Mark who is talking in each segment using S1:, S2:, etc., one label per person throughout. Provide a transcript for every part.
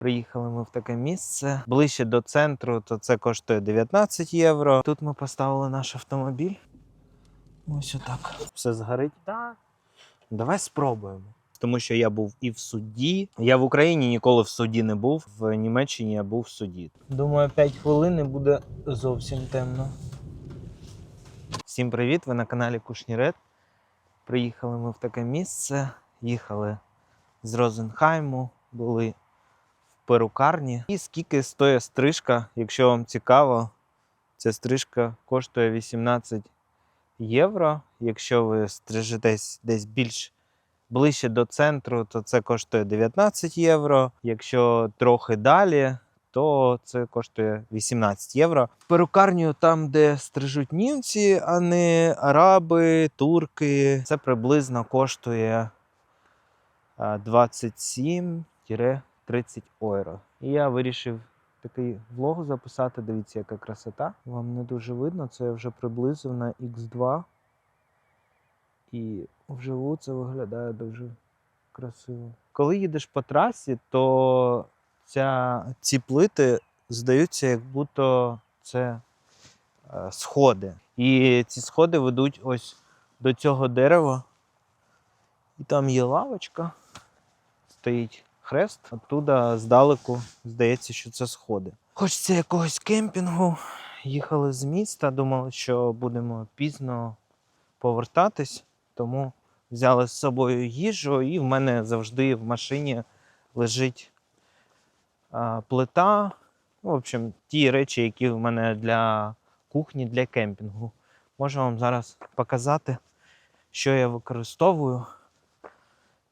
S1: Приїхали ми в таке місце. Ближче до центру, то це коштує 19 євро. Тут ми поставили наш автомобіль. Ось отак. Все згорить. Так. Давай спробуємо. Тому що я був і в суді. Я в Україні ніколи в суді не був. В Німеччині я був в суді. Думаю, 5 хвилин і буде зовсім темно. Всім привіт! Ви на каналі Кушнірет. Приїхали ми в таке місце. Їхали з Розенхайму, були перукарні. І скільки стоїть стрижка, якщо вам цікаво, ця стрижка коштує 18 євро. Якщо ви стрижетесь десь більш ближче до центру, то це коштує 19 євро. Якщо трохи далі, то це коштує 18 євро. Перукарню там, де стрижуть німці, а не араби, турки, це приблизно коштує 27 30 ойро. І я вирішив такий влог записати. Дивіться, яка красота. Вам не дуже видно, це я вже приблизив на X2. І вживу це виглядає дуже красиво. Коли їдеш по трасі, то ця, ці плити здаються, як будто це е, сходи. І ці сходи ведуть ось до цього дерева. І там є лавочка, стоїть хрест. Оттуда здалеку здається, що це сходи. Хочеться якогось кемпінгу. Їхали з міста, думали, що будемо пізно повертатись, тому взяли з собою їжу, і в мене завжди в машині лежить а, плита. Ну, В общем, ті речі, які в мене для кухні, для кемпінгу. Можу вам зараз показати, що я використовую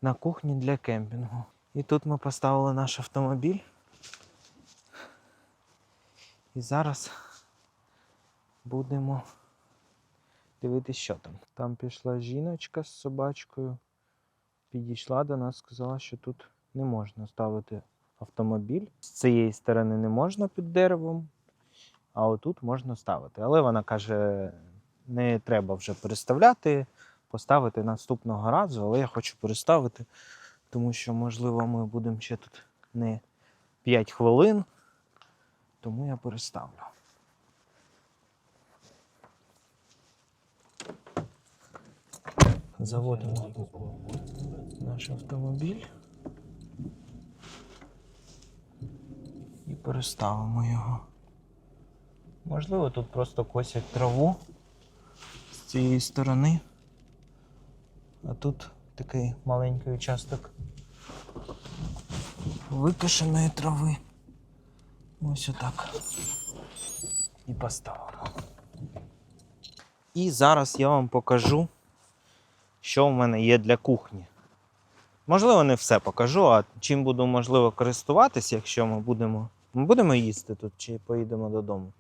S1: на кухні для кемпінгу. І тут ми поставили наш автомобіль. І зараз будемо дивитися, що там. Там пішла жіночка з собачкою, підійшла до нас, сказала, що тут не можна ставити автомобіль. З цієї сторони не можна під деревом, а отут можна ставити. Але вона каже, не треба вже переставляти, поставити наступного разу, але я хочу переставити, тому що, можливо, ми будемо ще тут не 5 хвилин, тому я переставлю. Заводимо наш автомобіль і переставимо його. Можливо, тут просто косять траву з цієї сторони, а тут такий маленький участок викошеної трави. Ось отак. І поставимо. І зараз я вам покажу, що в мене є для кухні. Можливо, не все покажу, а чим буду можливо користуватися, якщо ми будемо. Ми будемо їсти тут чи поїдемо додому.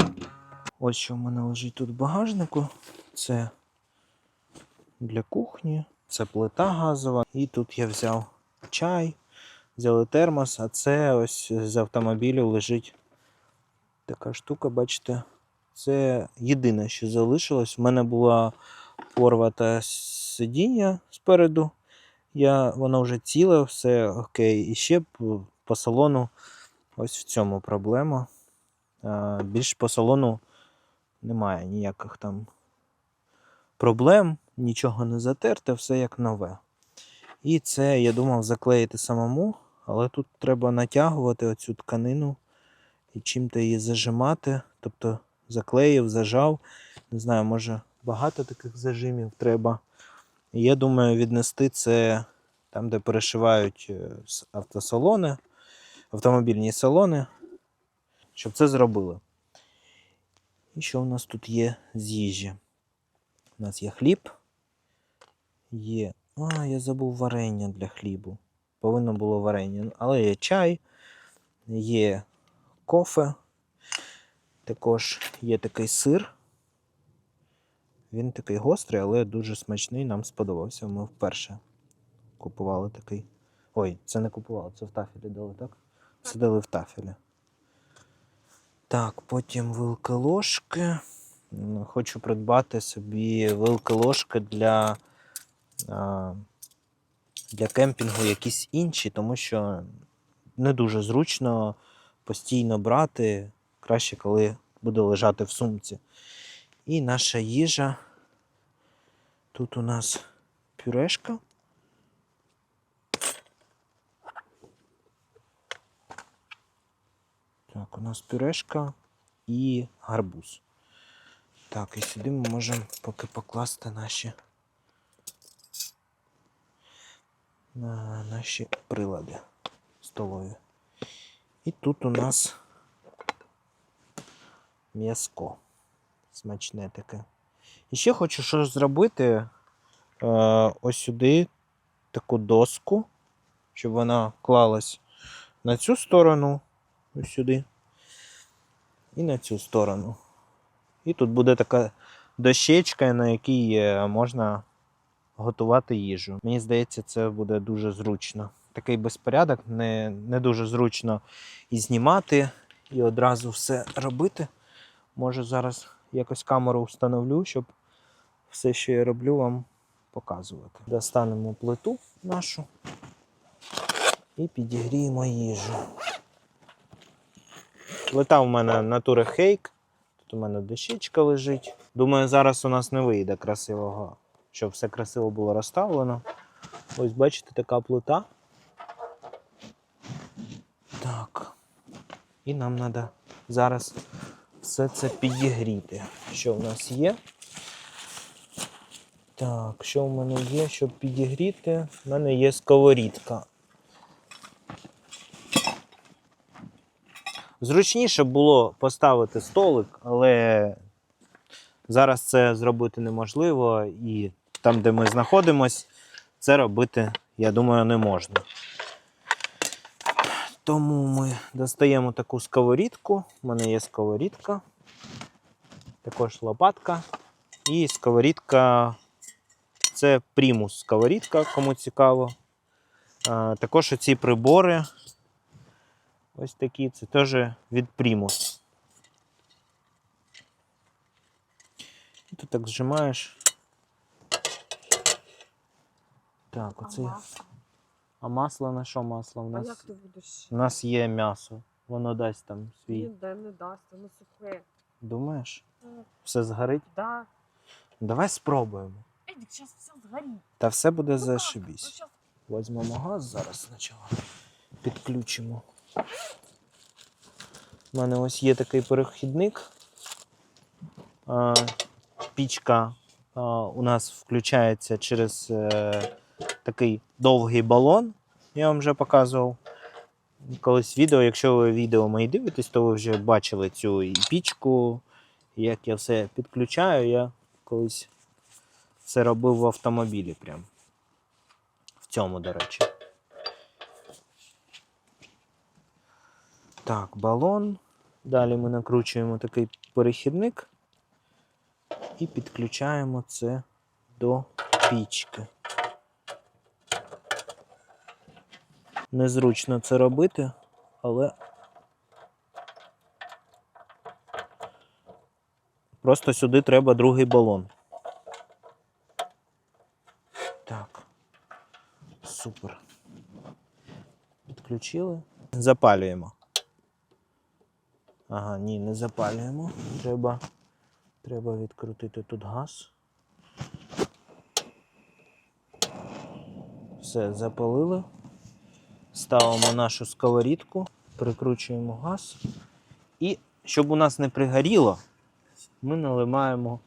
S1: Ось що в мене лежить тут в багажнику. Це для кухні, це плита газова. І тут я взяв чай, взяли термос, а це ось з автомобілю лежить така штука, бачите. Це єдине, що залишилось. У мене була порвата сидіння спереду. Я, воно вже ціле, все окей. І ще по, салону ось в цьому проблема. Більш по салону немає ніяких там проблем, нічого не затерте, все як нове. І це я думав заклеїти самому, але тут треба натягувати оцю тканину і чим-то її зажимати. Тобто заклеїв, зажав. Не знаю, може багато таких зажимів треба. Я думаю, віднести це там, де перешивають е, автосалони, автомобільні салони, щоб це зробили. І що у нас тут є з їжі? У нас є хліб. Є. А, я забув варення для хлібу. Повинно було варення. Але є чай, є кофе. Також є такий сир. Він такий гострий, але дуже смачний. Нам сподобався. Ми вперше купували такий. Ой, це не купували, це в тафелі дали, так? Це дали в тафелі. Так, потім вилки ложки. Хочу придбати собі вилки ложки для, для кемпінгу якісь інші, тому що не дуже зручно постійно брати. Краще, коли буде лежати в сумці. І наша їжа. Тут у нас пюрешка. Так, у нас пюрешка і гарбуз. Так, і сюди ми можемо поки покласти наші, на наші прилади столові. І тут у нас м'яско. Смачне таке. І ще хочу щось зробити е, ось сюди таку доску, щоб вона клалась на цю сторону, ось сюди, і на цю сторону. І тут буде така дощечка, на якій е, можна готувати їжу. Мені здається, це буде дуже зручно. Такий безпорядок, не, не дуже зручно і знімати, і одразу все робити. Може, зараз якось камеру встановлю, щоб все, що я роблю, вам показувати. Достанемо плиту нашу і підігріємо їжу. Плита у мене натура хейк. Тут у мене дощечка лежить. Думаю, зараз у нас не вийде красивого, щоб все красиво було розставлено. Ось бачите, така плита. Так. І нам треба зараз все це підігріти. Що в нас є? Так, що в мене є, щоб підігріти? У мене є сковорідка. Зручніше було поставити столик, але зараз це зробити неможливо, і там, де ми знаходимось, це робити, я думаю, не можна. Тому ми достаємо таку сковорідку. У мене є сковорідка, також лопатка. І сковорідка це примус сковорідка, кому цікаво. Також оці прибори. Ось такі, це теж від примус. І ти так зжимаєш. Так, оце.
S2: Ага.
S1: А масло на що масло? У
S2: А
S1: нас,
S2: як ти будеш?
S1: у нас є м'ясо. Воно дасть там свій.
S2: Ніде не дасть, воно сухе.
S1: Думаєш?
S2: Так.
S1: Все згорить?
S2: Да.
S1: Давай спробуємо.
S2: Едік, зараз все згорить.
S1: Та все буде
S2: Ну? Ну,
S1: зашибісь.
S2: щас
S1: Возьмемо газ зараз спочатку. Підключимо. У мене ось є такий перехідник. Пічка у нас включається через е, такий довгий балон. Я вам вже показував. Колись відео, якщо ви відео мої дивитесь, то ви вже бачили цю пічку, як я все підключаю. Я колись це робив в автомобілі прям. В цьому, до речі. Так, балон. Далі ми накручуємо такий перехідник і підключаємо це до пічки. Незручно це робити, але просто сюди треба другий балон. Так. Супер. Підключили. Запалюємо. Ага, ні, не запалюємо. Треба, треба відкрутити тут газ. Все, запалили. Ставимо нашу сковорідку, прикручуємо газ. І щоб у нас не пригоріло, ми наливаємо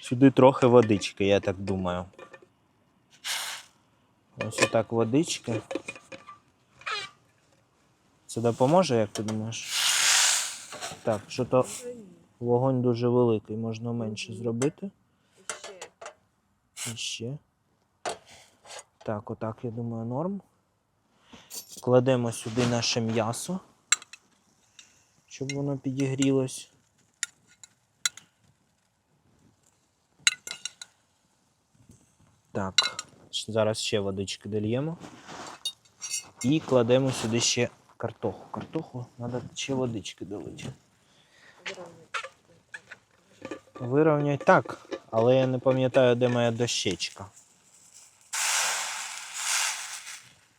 S1: сюди трохи водички, я так думаю. Ось отак водички. Це допоможе, як ти думаєш? Так, що то вогонь дуже великий, можна менше зробити.
S2: І ще.
S1: Так, отак, я думаю, норм. Кладемо сюди наше м'ясо, щоб воно підігрілось. Так, зараз ще водички дольємо. І кладемо сюди ще картоху. Картоху треба ще водички долити. Вирівнюють так, але я не пам'ятаю, де моя дощечка.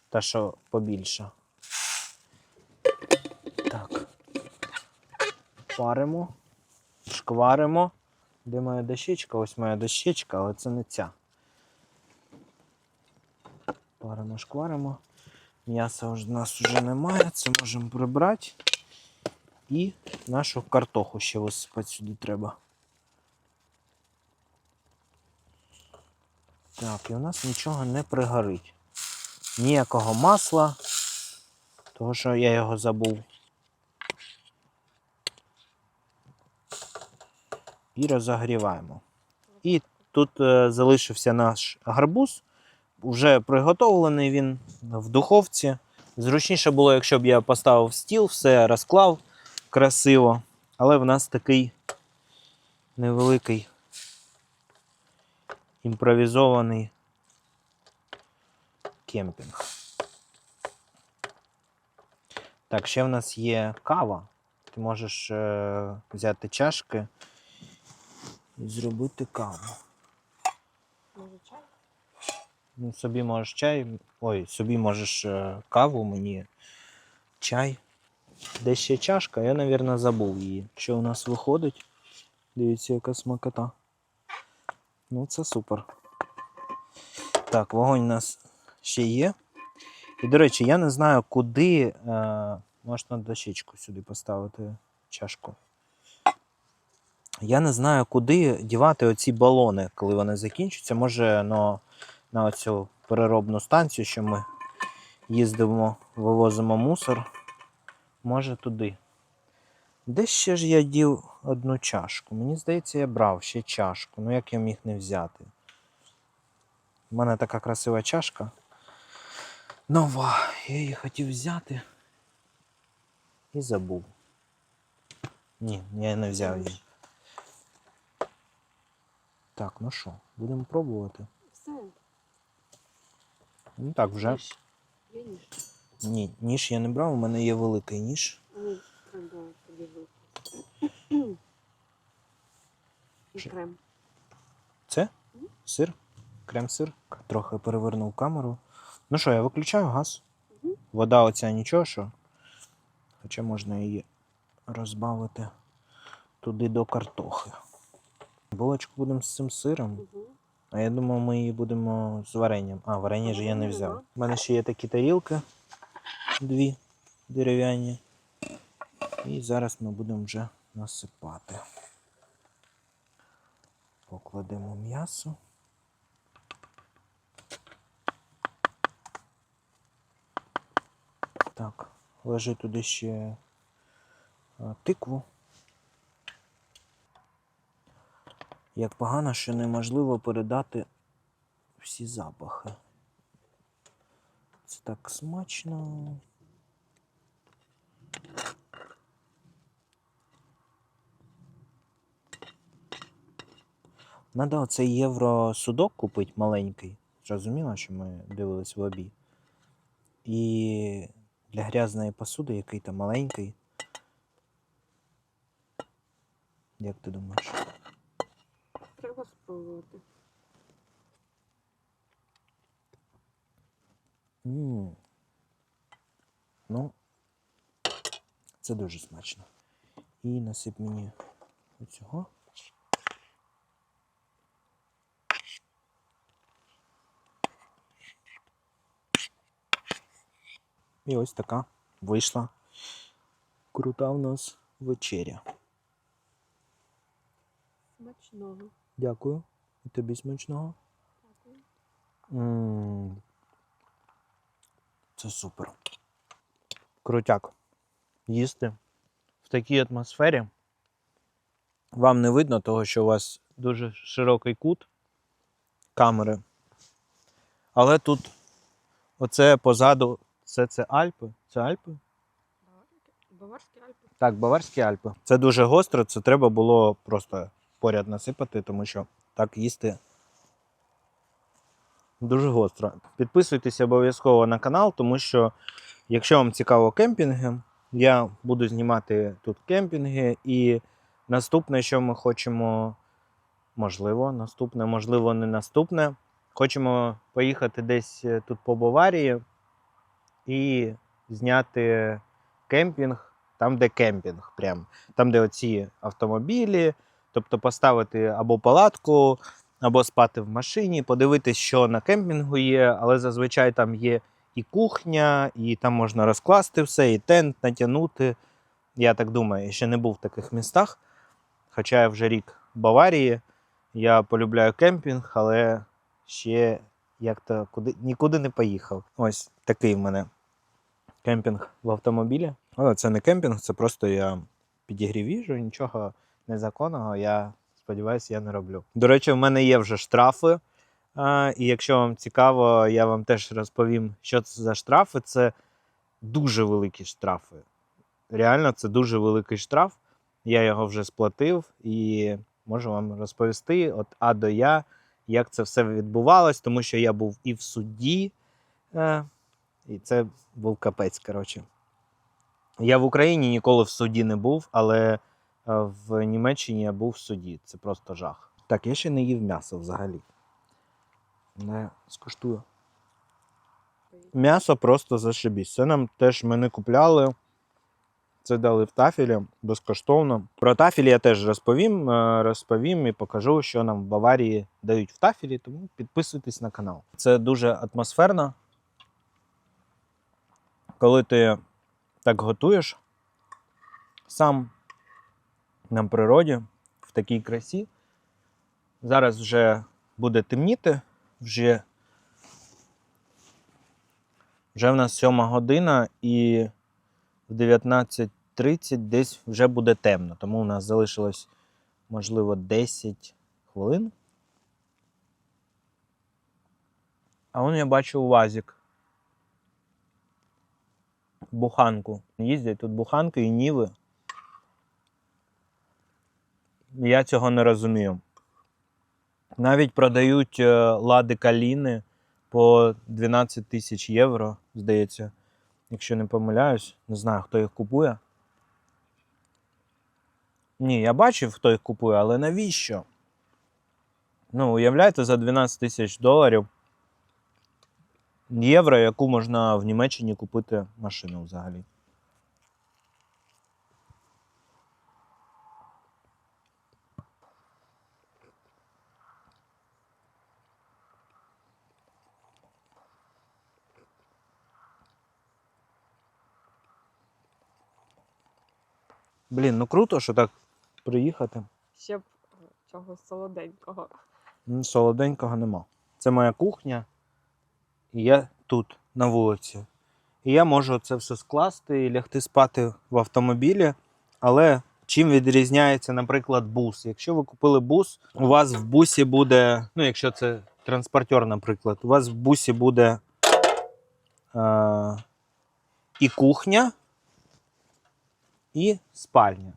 S1: Та що побільше. Так. Паримо, шкваримо. Де моя дощечка? Ось моя дощечка, але це не ця. Паримо, шкваримо. М'яса в нас вже немає, це можемо прибрати. І нашу картоху ще висипати сюди треба. Так, і у нас нічого не пригорить. Ніякого масла, того що я його забув. І розогріваємо. І тут е, залишився наш гарбуз. Вже приготовлений він в духовці. Зручніше було, якщо б я поставив стіл, все розклав красиво. Але в нас такий невеликий імпровізований кемпінг. Так, ще в нас є кава. Ти можеш е, взяти чашки і зробити каву.
S2: Може чай?
S1: Ну, собі можеш чай. Ой, собі можеш е, каву, мені чай. Де ще чашка, я, мабуть, забув її. Що у нас виходить? Дивіться, яка смакота. Ну, це супер. Так, вогонь у нас ще є. І, до речі, я не знаю, куди е, можна дощечку сюди поставити чашку. Я не знаю, куди дівати оці балони, коли вони закінчаться. Може, ну, на оцю переробну станцію, що ми їздимо, вивозимо мусор. Може туди. Де ще ж я дів одну чашку? Мені здається, я брав ще чашку. Ну як я міг не взяти? У мене така красива чашка. Нова. Я її хотів взяти. І забув. Ні, я не взяв її. Так, ну що, будемо пробувати.
S2: Все.
S1: Ну так, вже.
S2: Ніж.
S1: Ні, ніж я не брав, у мене є великий ніж.
S2: Ні, тобі. І
S1: Що?
S2: крем.
S1: Це? Сир? Крем-сир. Трохи перевернув камеру. Ну що, я виключаю газ. Вода оця нічого, що. Хоча можна її розбавити туди до картохи. Булочку будемо з цим сиром.
S2: Угу.
S1: А я думав, ми її будемо з варенням. А, варення ж я не взяв. У мене ще є такі тарілки. Дві дерев'яні. І зараз ми будемо вже насипати. Покладемо м'ясо. Так, ложи туди ще тикву. Як погано, що неможливо передати всі запахи. Це так смачно. Надо оцей євро судок купити маленький. Зрозуміло, що ми дивились в обі. І для грязної посуди який то маленький. Як ти думаєш?
S2: Треба спробувати.
S1: М. Ну, це дуже смачно. І насип мені оцього. І ось така вийшла крута в нас вечеря.
S2: Смачного.
S1: Дякую. І тобі смачного.
S2: Дякую.
S1: М. Це супер. Крутяк. Їсти в такій атмосфері. Вам не видно, того, що у вас дуже широкий кут камери. Але тут оце позаду, це, це Альпи. Це Альпи?
S2: Баварські- Альпи.
S1: Так, Баварські Альпи. Це дуже гостро, це треба було просто поряд насипати, тому що так їсти дуже гостро. Підписуйтесь обов'язково на канал, тому що, якщо вам цікаво кемпінги, я буду знімати тут кемпінги. І наступне, що ми хочемо, можливо, наступне, можливо, не наступне. Хочемо поїхати десь е, тут по Баварії і зняти кемпінг там, де кемпінг, прям. там, де оці автомобілі, тобто поставити або палатку, або спати в машині, подивитись, що на кемпінгу є, але зазвичай там є і кухня, і там можна розкласти все, і тент натягнути. Я так думаю, я ще не був в таких містах. Хоча я вже рік в Баварії. Я полюбляю кемпінг, але ще як-то куди, нікуди не поїхав. Ось такий в мене кемпінг в автомобілі. Але це не кемпінг, це просто я підігрів їжу, нічого незаконного, я сподіваюся, я не роблю. До речі, в мене є вже штрафи. А, і якщо вам цікаво, я вам теж розповім, що це за штрафи. Це дуже великі штрафи. Реально, це дуже великий штраф. Я його вже сплатив і можу вам розповісти от А до Я, як це все відбувалось, тому що я був і в суді, е, і це був капець. Коротше. Я в Україні ніколи в суді не був, але е, в Німеччині я був в суді. Це просто жах. Так, я ще не їв м'ясо взагалі. Не скуштую. М'ясо просто зашибісь. Це нам теж ми не купляли. Це дали в тафілі безкоштовно. Про тафілі я теж розповім, е, розповім і покажу, що нам в Баварії дають в тафілі, тому підписуйтесь на канал. Це дуже атмосферно. Коли ти так готуєш сам на природі, в такій красі. Зараз вже буде темніти, вже, вже в нас сьома година і в 19.30 десь вже буде темно, тому у нас залишилось, можливо, 10 хвилин. А вон я бачу УАЗик. Буханку. Їздять тут буханки і ніви. Я цього не розумію. Навіть продають е, лади каліни по 12 тисяч євро, здається якщо не помиляюсь. Не знаю, хто їх купує. Ні, я бачив, хто їх купує, але навіщо? Ну, уявляєте, за 12 тисяч доларів євро, яку можна в Німеччині купити машину взагалі. Блін, ну круто, що так приїхати.
S2: Ще б е, чогось солоденького.
S1: Ну, солоденького нема. Це моя кухня, і я тут, на вулиці. І я можу це все скласти і лягти спати в автомобілі. Але чим відрізняється, наприклад, бус? Якщо ви купили бус, у вас в бусі буде, ну, якщо це транспортер, наприклад, у вас в бусі буде е- і кухня, і спальня.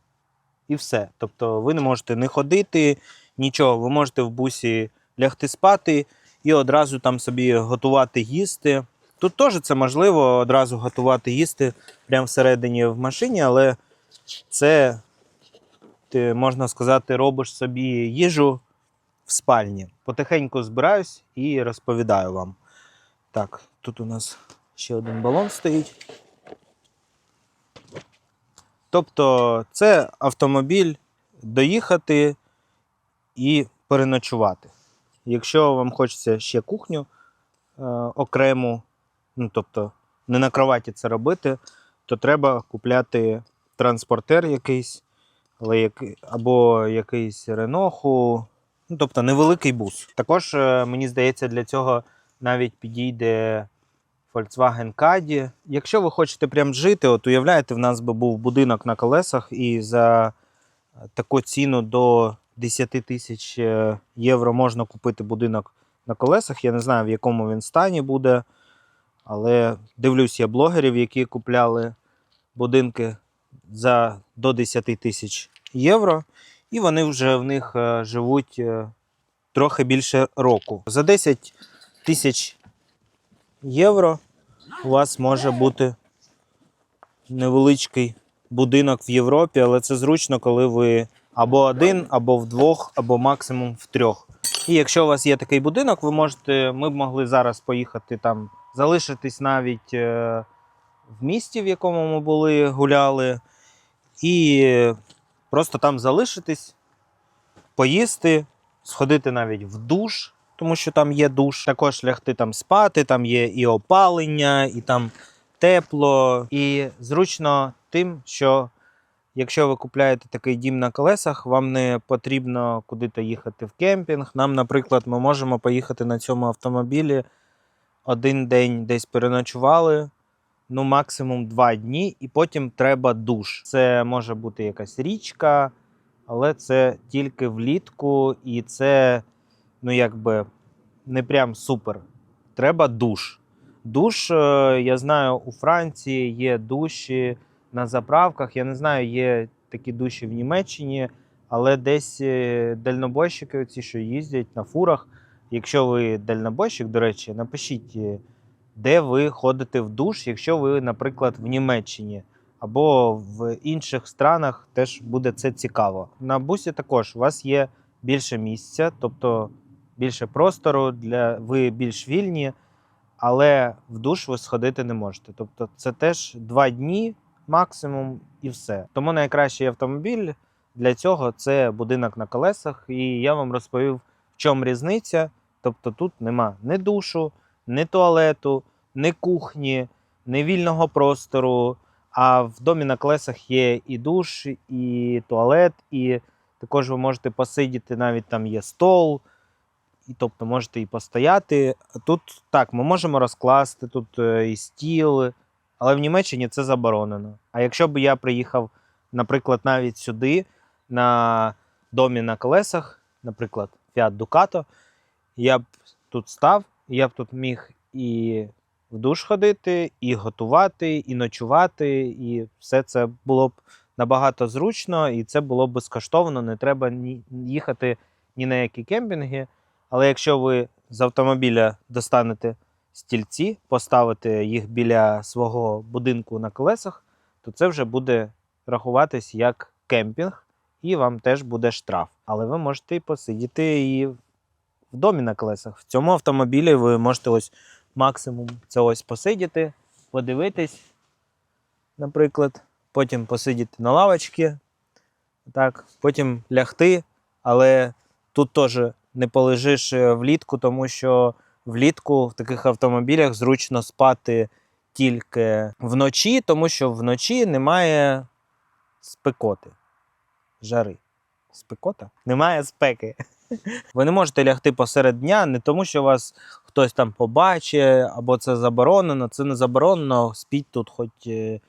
S1: І все. Тобто ви не можете не ходити, нічого. Ви можете в бусі лягти спати і одразу там собі готувати їсти. Тут теж це можливо одразу готувати їсти прямо всередині в машині, але це, ти, можна сказати, робиш собі їжу в спальні. Потихеньку збираюсь і розповідаю вам. Так, тут у нас ще один балон стоїть. Тобто, це автомобіль доїхати і переночувати. Якщо вам хочеться ще кухню е, окрему, ну тобто не на кроваті це робити, то треба купляти транспортер якийсь, але або якийсь реноху, ну тобто невеликий бус. Також, е, мені здається, для цього навіть підійде Volkswagen Caddy. Якщо ви хочете прям жити, от уявляєте, в нас би був будинок на колесах, і за таку ціну до 10 тисяч е, євро можна купити будинок на колесах. Я не знаю, в якому він стані буде. Але дивлюсь я блогерів, які купляли будинки за до 10 тисяч євро, і вони вже в них е, живуть е, трохи більше року. За 10 тисяч євро у вас може бути невеличкий будинок в Європі, але це зручно, коли ви або один, або вдвох, або максимум в трьох. І якщо у вас є такий будинок, ви можете, ми б могли зараз поїхати там, залишитись навіть е, в місті, в якому ми були, гуляли, і просто там залишитись, поїсти, сходити навіть в душ, тому що там є душ. Також лягти там спати, там є і опалення, і там тепло. І зручно тим, що якщо ви купляєте такий дім на колесах, вам не потрібно куди-то їхати в кемпінг. Нам, наприклад, ми можемо поїхати на цьому автомобілі один день десь переночували. Ну, максимум два дні, і потім треба душ. Це може бути якась річка, але це тільки влітку, і це, ну, якби не прям супер. Треба душ. Душ, е, я знаю, у Франції є душі на заправках. Я не знаю, є такі душі в Німеччині, але десь е, дальнобойщики, ці, що їздять на фурах. Якщо ви дальнобойщик, до речі, напишіть, е, де ви ходите в душ, якщо ви, наприклад, в Німеччині або в інших странах теж буде це цікаво. На бусі також у вас є більше місця, тобто більше простору, для ви більш вільні, але в душ ви сходити не можете. Тобто це теж два дні максимум і все. Тому найкращий автомобіль для цього це будинок на колесах. І я вам розповів, в чому різниця. Тобто тут нема ні душу, ні туалету, ні кухні, ні вільного простору. А в домі на колесах є і душ, і туалет, і також ви можете посидіти, навіть там є стол, і тобто можете і постояти. Тут так, ми можемо розкласти тут е, і стіл, але в Німеччині це заборонено. А якщо б я приїхав, наприклад, навіть сюди, на домі на колесах, наприклад, Fiat Ducato, я б тут став, я б тут міг і в душ ходити, і готувати, і ночувати, і все це було б набагато зручно, і це було безкоштовно, не треба ні їхати ні на які кемпінги. Але якщо ви з автомобіля достанете стільці, поставите їх біля свого будинку на колесах, то це вже буде рахуватись як кемпінг, і вам теж буде штраф. Але ви можете і посидіти і в домі на колесах. В цьому автомобілі ви можете ось максимум це ось посидіти, подивитись, наприклад, потім посидіти на лавочці, так, потім лягти, але тут теж не полежиш е, влітку, тому що влітку в таких автомобілях зручно спати тільки вночі, тому що вночі немає спекоти, жари. Спекота? Немає спеки. Ви не можете лягти посеред дня, не тому, що вас хтось там побачить, або це заборонено. Це не заборонено. Спіть тут, хоч е,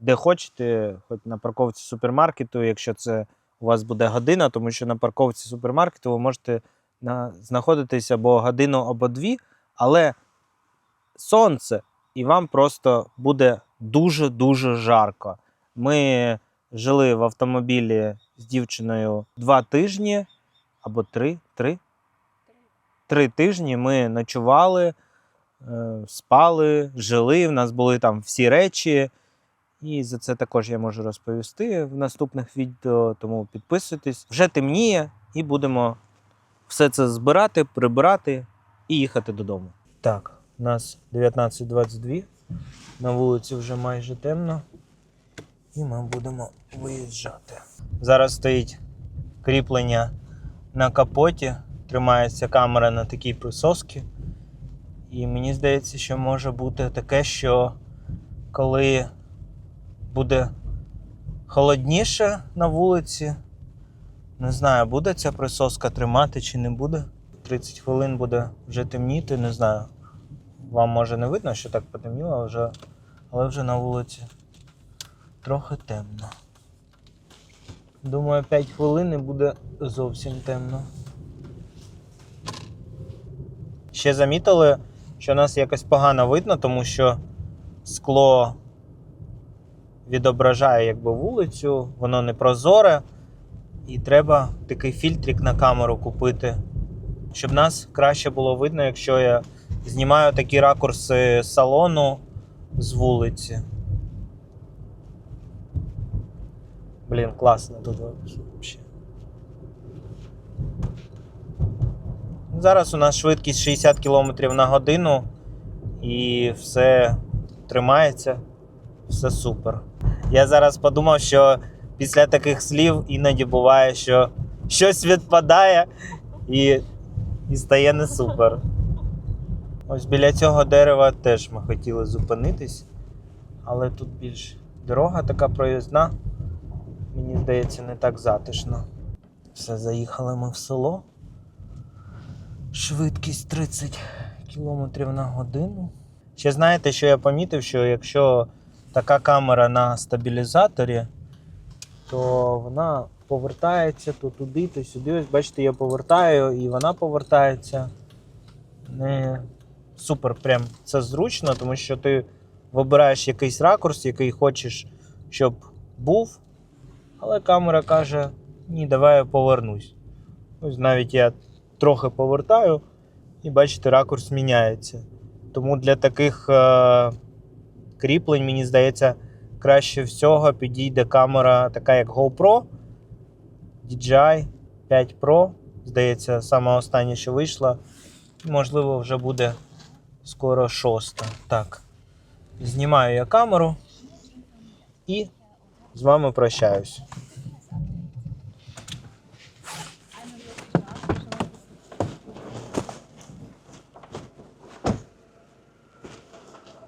S1: де хочете, хоч на парковці супермаркету, якщо це у вас буде година, тому що на парковці супермаркету ви можете знаходитись або годину, або дві, але сонце, і вам просто буде дуже-дуже жарко. Ми жили в автомобілі з дівчиною два тижні або три, три. Три тижні ми ночували, е, спали, жили. В нас були там всі речі. І за це також я можу розповісти в наступних відео. Тому підписуйтесь. Вже темніє, і будемо все це збирати, прибирати і їхати додому. Так, у нас 19.22. На вулиці вже майже темно. І ми будемо виїжджати. Зараз стоїть кріплення на капоті. Тримається камера на такій присосці. І мені здається, що може бути таке, що коли буде холодніше на вулиці, не знаю, буде ця присоска тримати чи не буде. 30 хвилин буде вже темніти, не знаю. Вам може не видно, що так потемніло, вже, але вже на вулиці трохи темно. Думаю, 5 хвилин і буде зовсім темно. Ще замітили, що нас якось погано видно, тому що скло відображає якби вулицю, воно не прозоре. І треба такий фільтрик на камеру купити, щоб нас краще було видно, якщо я знімаю такі ракурси салону з вулиці. Блін, класно тут вообще. Зараз у нас швидкість 60 км на годину і все тримається, все супер. Я зараз подумав, що після таких слів іноді буває, що щось відпадає і, і стає не супер. Ось біля цього дерева теж ми хотіли зупинитись, але тут більш дорога така проїзна. Мені здається, не так затишно. Все, заїхали ми в село. Швидкість 30 км на годину. Ще знаєте, що я помітив, що якщо така камера на стабілізаторі, то вона повертається то туди, то сюди. Ось бачите, я повертаю і вона повертається. Не супер, прям це зручно, тому що ти вибираєш якийсь ракурс, який хочеш, щоб був. Але камера каже: ні, давай я повернусь. Ось навіть я трохи повертаю, і бачите, ракурс міняється. Тому для таких е- кріплень, мені здається, краще всього підійде камера, така як GoPro, DJI 5 Pro. Здається, саме останнє, що вийшла. Можливо, вже буде скоро шоста. Так. Знімаю я камеру і з вами прощаюсь.